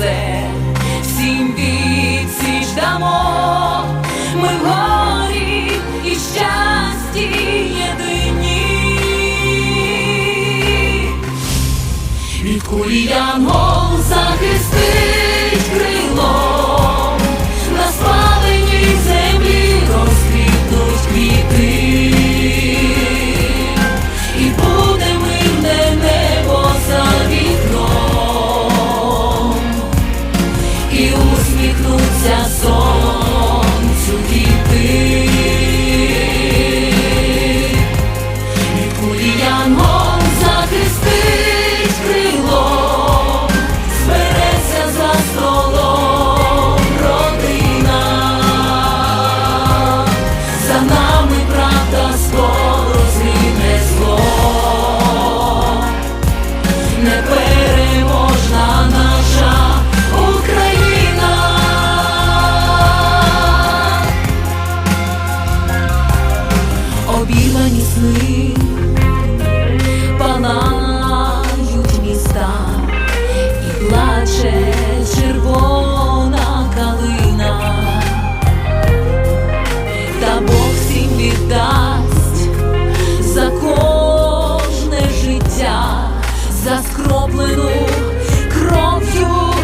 все, всім відсіч дамо, ми в горі і щасті єдині, від курі янгол захисти. сни міста і плаче червона калина, та всім віддасть за кожне життя, за скроплену кров'ю.